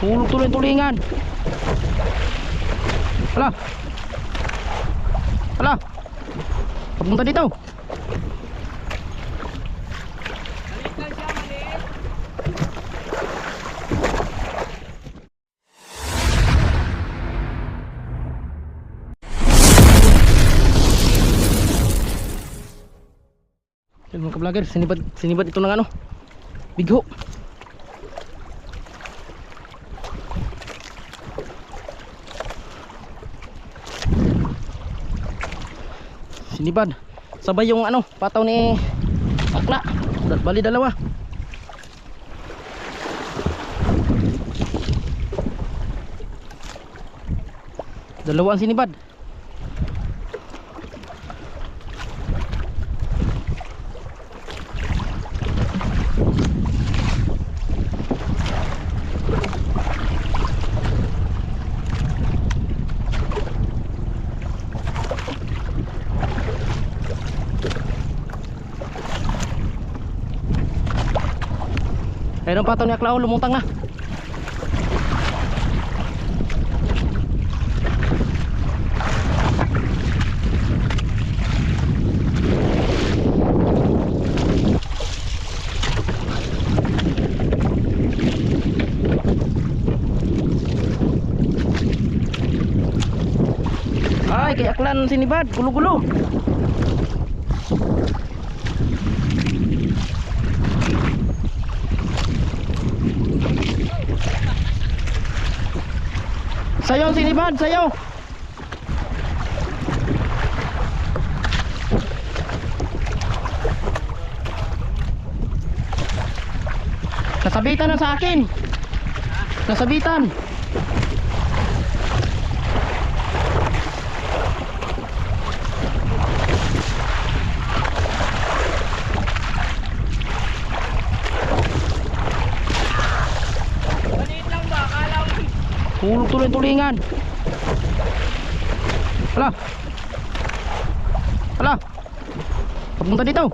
Hulog tuloy tulingan. Hala. Hala. Papunta dito. Yan mga ka-vlogger, sinibad, sinibad ito ng ano, bigho. Sinibad. Sabay yung ano, pataw ni Akla. Bali dalawa. Dalawa ang sinibad. Ayun ang pataw ni Akla, oh, lumutang na. Ay, kay Aklan sinibad, gulo-gulo. Sayo sinibad, sayo. Nasabitan na sa akin. Nasabitan. Hulog tuloy ang tulingan. Hala. Hala. Papunta dito.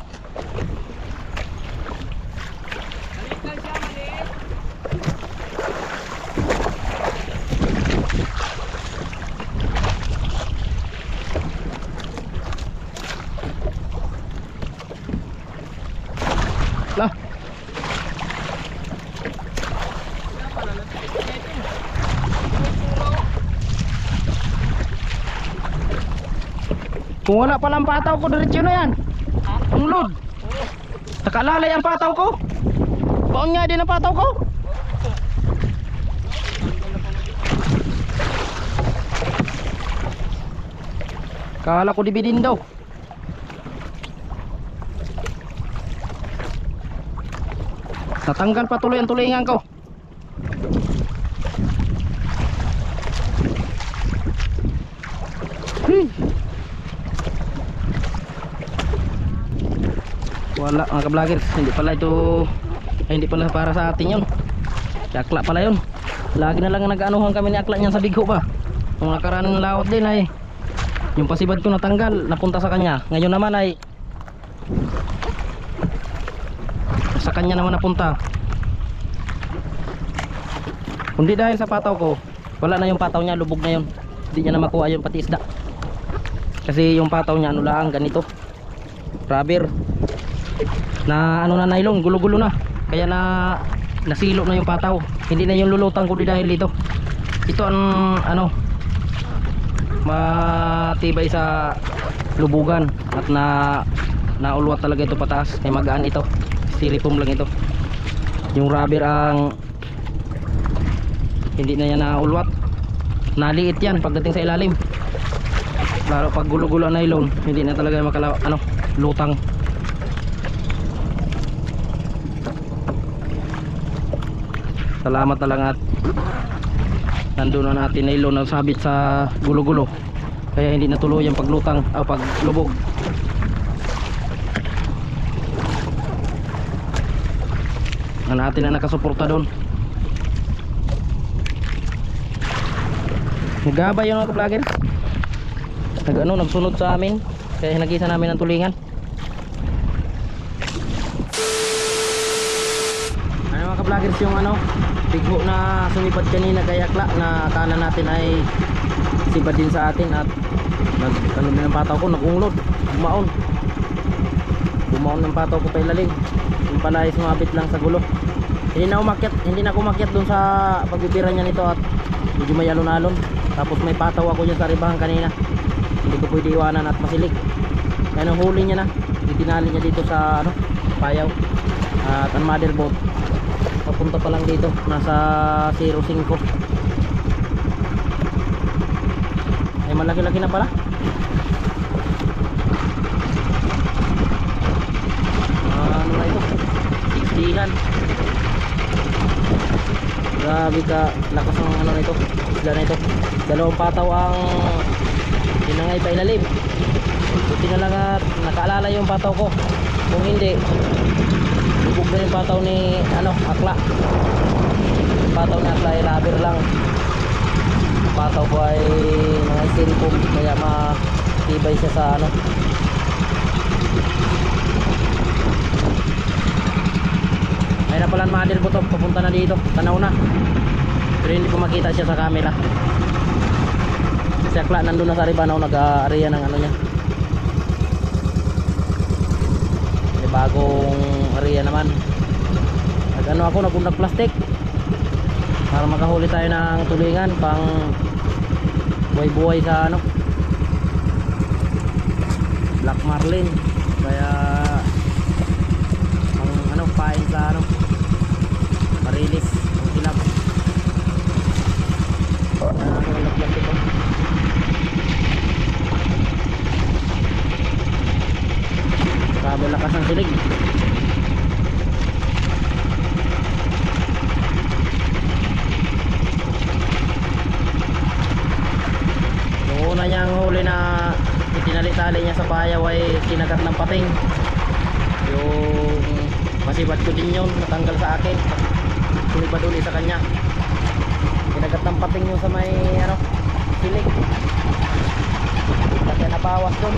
Hala. Kung wala palang pataw ko, diretso na yan. Ang load. Nakalalay ang pataw ko. Baon nga din ang pataw ko. Kala ko dibidin daw. Natanggal pa tuloy ang tulingan ko. Wala mga ka-vloggers, hindi pala ito ay hindi pala para sa atin. Si Akla pala 'yon. Lagi na lang nag-anuhan kami ni Akla niyan sa bigho ba. Nung nakaraan ng laot din ay yung pasibad ko natanggal, napunta sa kanya. Ngayon naman ay sa kanya naman napunta. Kundi dahil sa pataw ko, wala na yung pataw niya, lubog na yun. Hindi niya na makuha yung pati isda. Kasi yung pataw niya ano lang ganito. Rubber na ano na nylon, gulo-gulo na. Kaya na nasilo na yung pataw. Hindi na yung lulutang kundi dahil dito. Ito ang ano matibay sa lubugan at na naulwat talaga ito pataas. Kaya magaan ito. Styrofoam lang ito. Yung rubber ang hindi na yan naulwat. Naliit yan pagdating sa ilalim. Lalo pag gulo-gulo nylon, hindi na talaga makala ano, lutang. Salamat na lang at nandun na natin na sabit sa gulo-gulo. Kaya hindi natuloy ang paglutang o paglubog. Ang natin na nakasuporta doon. Nagabay yung mga vlogger nag ano nagsunod sa amin. Kaya hinagisa namin ang tulingan vloggers yung ano, bigho na sumipad kanina kay Akla na akala natin ay sibad din sa atin at nag ano ang pataw ko, nagunglod, bumaon. Bumaon ng pataw ko pa ilalim. Yung pala ay sumabit lang sa gulo. Hindi na umakyat, hindi na ako umakyat dun sa pagbibira niya nito at medyo may alon-alon. Tapos may pataw ako dyan sa ribahan kanina. Hindi ko pwede iwanan at masilig. Kaya nung huli niya na, itinali niya dito sa ano, payaw. At ang mother boat. Papunta pa lang dito, nasa 05. Ay malaki-laki na pala. Ano na ito? 60-an. Grabe ka lakas ng ano nito, isla na ito. Dalawang pataw ang tinangay pa ilalim. Buti na lang at nakaalala yung pataw ko. Kung hindi, lubog na yung pataw ni ano, akla. Pataw ni akla ay rubber lang. Pataw ko ay mga styrofoam kaya matibay siya sa ano. Ay na pala mother ko to, papunta na dito, tanaw na. Pero hindi ko makita siya sa camera. Si Akla nandun na sa Ribanaw, nag-area ng ano niya. May bagong area naman. Nag ano ako, nagundag plastic. Para makahuli tayo ng tulingan pang buhay-buhay sa ano. Black Marlin. Kaya ang ano, pain sa ano. Marilis, ang oh. Grabe lakas ng silig. Una niyang huli na itinali-tali niya sa payaw ay kinagat ng pating. Yung masibad ko din yun, natanggal sa akin. Sumibad uli sa kanya. Kinagat ng pating yung sa may ano, silig. Kaya napawas doon.